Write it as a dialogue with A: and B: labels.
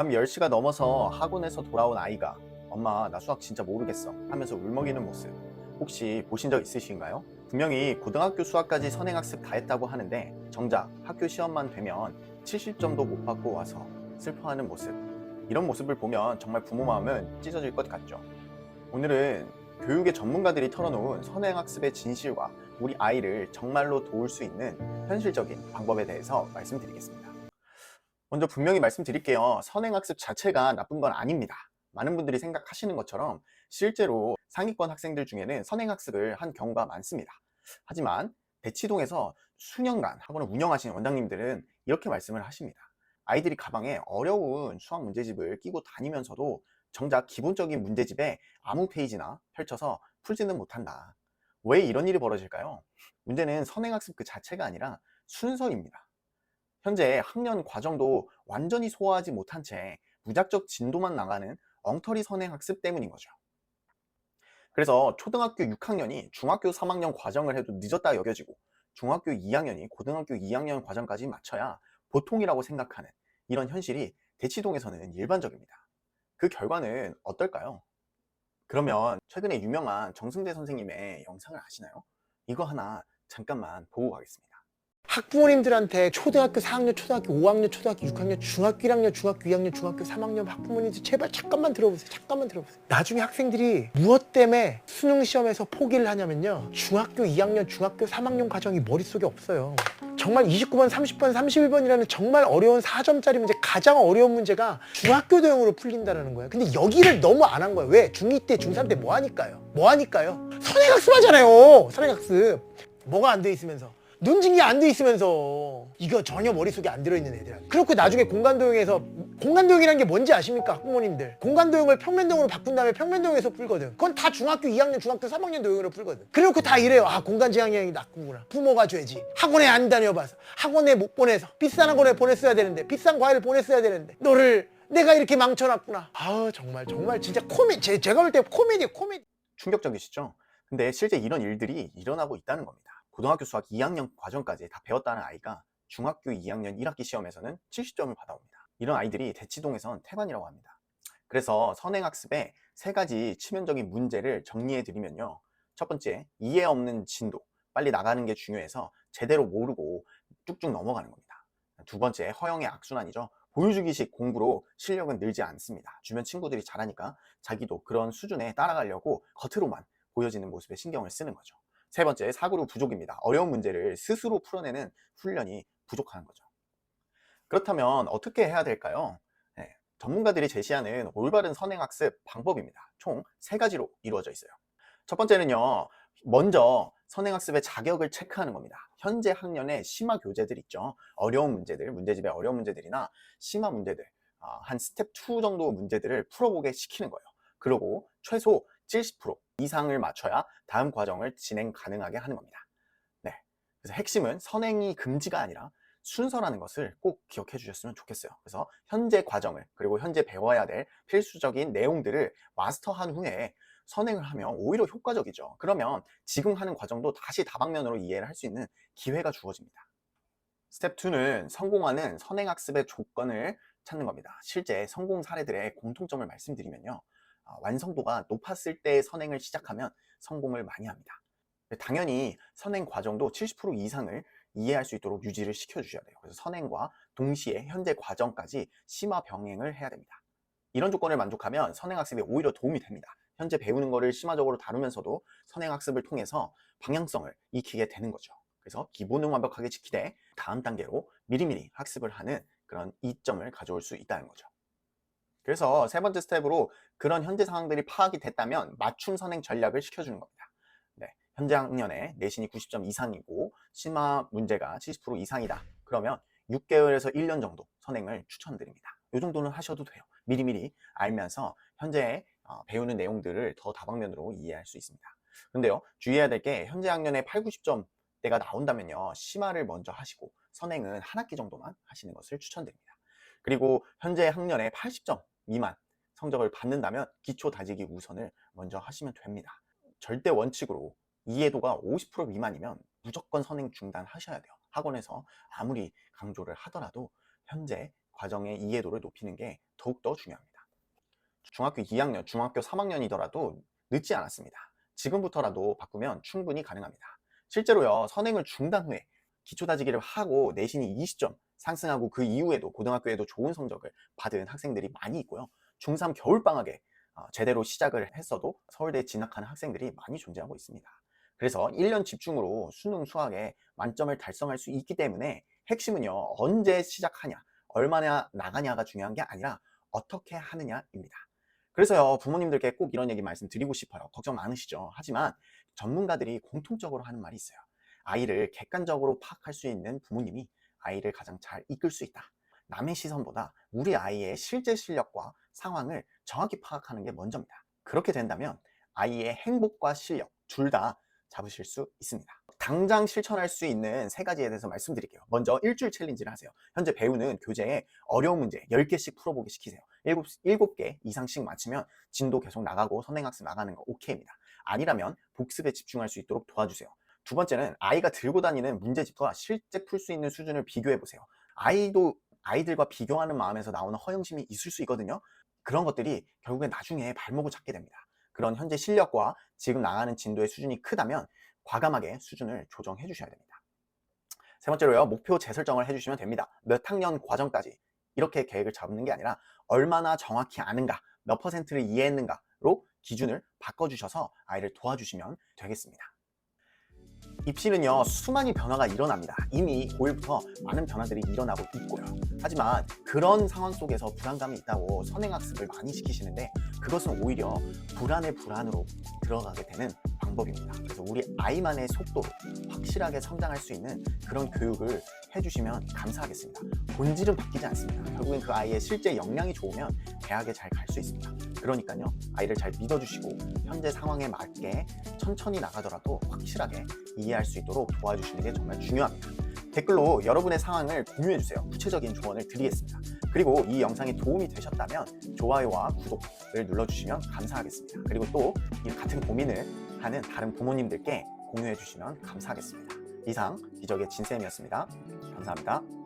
A: 밤 10시가 넘어서 학원에서 돌아온 아이가 엄마 나 수학 진짜 모르겠어. 하면서 울먹이는 모습. 혹시 보신 적 있으신가요? 분명히 고등학교 수학까지 선행학습 다 했다고 하는데 정작 학교 시험만 되면 70점도 못 받고 와서 슬퍼하는 모습. 이런 모습을 보면 정말 부모 마음은 찢어질 것 같죠. 오늘은 교육의 전문가들이 털어놓은 선행학습의 진실과 우리 아이를 정말로 도울 수 있는 현실적인 방법에 대해서 말씀드리겠습니다 먼저 분명히 말씀드릴게요. 선행학습 자체가 나쁜 건 아닙니다. 많은 분들이 생각하시는 것처럼 실제로 상위권 학생들 중에는 선행학습을 한 경우가 많습니다. 하지만 대치동에서 수년간 학원을 운영하시는 원장님들은 이렇게 말씀을 하십니다. 아이들이 가방에 어려운 수학 문제집을 끼고 다니면서도 정작 기본적인 문제집에 아무 페이지나 펼쳐서 풀지는 못한다. 왜 이런 일이 벌어질까요? 문제는 선행학습 그 자체가 아니라 순서입니다. 현재 학년 과정도 완전히 소화하지 못한 채 무작정 진도만 나가는 엉터리 선행 학습 때문인 거죠. 그래서 초등학교 6학년이 중학교 3학년 과정을 해도 늦었다 여겨지고 중학교 2학년이 고등학교 2학년 과정까지 맞춰야 보통이라고 생각하는 이런 현실이 대치동에서는 일반적입니다. 그 결과는 어떨까요? 그러면 최근에 유명한 정승재 선생님의 영상을 아시나요? 이거 하나 잠깐만 보고 가겠습니다.
B: 학부모님들한테 초등학교 4학년, 초등학교 5학년, 초등학교 6학년, 중학교 1학년, 중학교 2학년, 중학교 3학년 학부모님들 제발 잠깐만 들어보세요. 잠깐만 들어보세요. 나중에 학생들이 무엇 때문에 수능 시험에서 포기를 하냐면요. 중학교 2학년, 중학교 3학년 과정이 머릿속에 없어요. 정말 29번, 30번, 31번이라는 정말 어려운 4점짜리 문제, 가장 어려운 문제가 중학교 대용으로 풀린다는 거예요. 근데 여기를 너무 안 한 거예요. 왜? 중2 때, 중3 때 뭐 하니까요? 뭐 하니까요? 선행학습 하잖아요. 선행학습. 뭐가 안 돼 있으면서. 눈진게 안돼 있으면서. 이거 전혀 머릿속에 안 들어있는 애들한테 그렇고 나중에 공간도용에서 공간도용이라는 게 뭔지 아십니까 학부모님들? 공간도용을 평면도용으로 바꾼 다음에 평면도용에서 풀거든. 그건 다 중학교 2학년 중학교 3학년 도용으로 풀거든. 그렇고 다 이래요. 아 공간지향형이 나쁘구나. 부모가 죄지. 학원에 안 다녀봐서. 학원에 못 보내서. 비싼 학원에 보냈어야 되는데 비싼 과외를 보냈어야 되는데. 너를 내가 이렇게 망쳐놨구나. 아 정말 정말 진짜 코미 제, 제가 볼 때 코미디 코미디.
A: 충격적이시죠? 근데 실제 이런 일들이 일어나고 있다는 겁니다. 고등학교 수학 2학년 과정까지 다 배웠다는 아이가 중학교 2학년 1학기 시험에서는 70점을 받아옵니다. 이런 아이들이 대치동에선 태반이라고 합니다. 그래서 선행학습의 세 가지 치명적인 문제를 정리해 드리면요. 첫 번째, 이해 없는 진도. 빨리 나가는 게 중요해서 제대로 모르고 쭉쭉 넘어가는 겁니다. 두 번째, 허영의 악순환이죠. 보여주기식 공부로 실력은 늘지 않습니다. 주변 친구들이 잘하니까 자기도 그런 수준에 따라가려고 겉으로만 보여지는 모습에 신경을 쓰는 거죠. 세 번째, 사고력 부족입니다. 어려운 문제를 스스로 풀어내는 훈련이 부족한 거죠. 그렇다면 어떻게 해야 될까요? 네, 전문가들이 제시하는 올바른 선행학습 방법입니다. 총 세 가지로 이루어져 있어요. 첫 번째는요, 먼저 선행학습의 자격을 체크하는 겁니다. 현재 학년의 심화 교재들 있죠. 어려운 문제들, 문제집의 어려운 문제들이나 심화 문제들, 아, 한 스텝 2 정도 문제들을 풀어보게 시키는 거예요. 그리고 최소 70% 이상을 맞춰야 다음 과정을 진행 가능하게 하는 겁니다. 네. 그래서 핵심은 선행이 금지가 아니라 순서라는 것을 꼭 기억해 주셨으면 좋겠어요. 그래서 현재 과정을 그리고 현재 배워야 될 필수적인 내용들을 마스터한 후에 선행을 하면 오히려 효과적이죠. 그러면 지금 하는 과정도 다시 다방면으로 이해를 할 수 있는 기회가 주어집니다. 스텝 2는 성공하는 선행학습의 조건을 찾는 겁니다. 실제 성공 사례들의 공통점을 말씀드리면요. 아, 완성도가 높았을 때 선행을 시작하면 성공을 많이 합니다. 당연히 선행 과정도 70% 이상을 이해할 수 있도록 유지를 시켜주셔야 돼요. 그래서 선행과 동시에 현재 과정까지 심화 병행을 해야 됩니다. 이런 조건을 만족하면 선행학습에 오히려 도움이 됩니다. 현재 배우는 것을 심화적으로 다루면서도 선행학습을 통해서 방향성을 익히게 되는 거죠. 그래서 기본은 완벽하게 지키되 다음 단계로 미리미리 학습을 하는 그런 이점을 가져올 수 있다는 거죠. 그래서 세 번째 스텝으로 그런 현재 상황들이 파악이 됐다면 맞춤 선행 전략을 시켜주는 겁니다. 네, 현재 학년에 내신이 90점 이상이고 심화 문제가 70% 이상이다. 그러면 6개월에서 1년 정도 선행을 추천드립니다. 이 정도는 하셔도 돼요. 미리미리 알면서 현재 어, 배우는 내용들을 더 다방면으로 이해할 수 있습니다. 근데요, 주의해야 될 게 현재 학년에 8, 90점대가 나온다면요, 심화를 먼저 하시고 선행은 한 학기 정도만 하시는 것을 추천드립니다. 그리고 현재 학년에 80점 미만 성적을 받는다면 기초 다지기 우선을 먼저 하시면 됩니다. 절대 원칙으로 이해도가 50% 미만이면 무조건 선행 중단하셔야 돼요. 학원에서 아무리 강조를 하더라도 현재 과정의 이해도를 높이는 게 더욱더 중요합니다. 중학교 2학년, 중학교 3학년이더라도 늦지 않았습니다. 지금부터라도 바꾸면 충분히 가능합니다. 실제로요, 선행을 중단 후에 기초 다지기를 하고 내신이 20점 상승하고 그 이후에도 고등학교에도 좋은 성적을 받은 학생들이 많이 있고요. 중3 겨울방학에 어, 제대로 시작을 했어도 서울대에 진학하는 학생들이 많이 존재하고 있습니다. 그래서 1년 집중으로 수능 수학에 만점을 달성할 수 있기 때문에 핵심은요, 언제 시작하냐, 얼마나 나가냐가 중요한 게 아니라 어떻게 하느냐입니다. 그래서요, 부모님들께 꼭 이런 얘기 말씀드리고 싶어요. 걱정 많으시죠? 하지만 전문가들이 공통적으로 하는 말이 있어요. 아이를 객관적으로 파악할 수 있는 부모님이 아이를 가장 잘 이끌 수 있다. 남의 시선보다 우리 아이의 실제 실력과 상황을 정확히 파악하는 게 먼저입니다. 그렇게 된다면 아이의 행복과 실력 둘 다 잡으실 수 있습니다. 당장 실천할 수 있는 세 가지에 대해서 말씀드릴게요. 먼저 일주일 챌린지를 하세요. 현재 배우는 교재에 어려운 문제 10개씩 풀어보기 시키세요. 7, 7개 이상씩 맞추면 진도 계속 나가고 선행학습 나가는 거 오케이입니다. 아니라면 복습에 집중할 수 있도록 도와주세요. 두 번째는 아이가 들고 다니는 문제집과 실제 풀 수 있는 수준을 비교해 보세요. 아이도 아이들과 비교하는 마음에서 나오는 허영심이 있을 수 있거든요. 그런 것들이 결국에 나중에 발목을 잡게 됩니다. 그런 현재 실력과 지금 나가는 진도의 수준이 크다면 과감하게 수준을 조정해 주셔야 됩니다. 세 번째로요, 목표 재설정을 해주시면 됩니다. 몇 학년 과정까지 이렇게 계획을 잡는 게 아니라 얼마나 정확히 아는가, 몇 퍼센트를 이해했는가로 기준을 바꿔주셔서 아이를 도와주시면 되겠습니다. 입시는요 수많은 변화가 일어납니다. 이미 5일부터 많은 변화들이 일어나고 있고요. 하지만 그런 상황 속에서 불안감이 있다고 선행학습을 많이 시키시는데 그것은 오히려 불안의 불안으로 들어가게 되는 방법입니다 그래서 우리 아이만의 속도로 확실하게 성장할 수 있는 그런 교육을 해주시면 감사하겠습니다 본질은 바뀌지 않습니다 결국엔 그 아이의 실제 역량이 좋으면 대학에 잘 갈 수 있습니다 그러니까요 아이를 잘 믿어주시고 현재 상황에 맞게 천천히 나가더라도 확실하게 이해할 수 있도록 도와주시는 게 정말 중요합니다. 댓글로 여러분의 상황을 공유해주세요. 구체적인 조언을 드리겠습니다. 그리고 이 영상이 도움이 되셨다면 좋아요와 구독을 눌러주시면 감사하겠습니다. 그리고 또이 같은 고민을 하는 다른 부모님들께 공유해 주시면 감사하겠습니다. 이상 기적의 진쌤이었습니다. 감사합니다.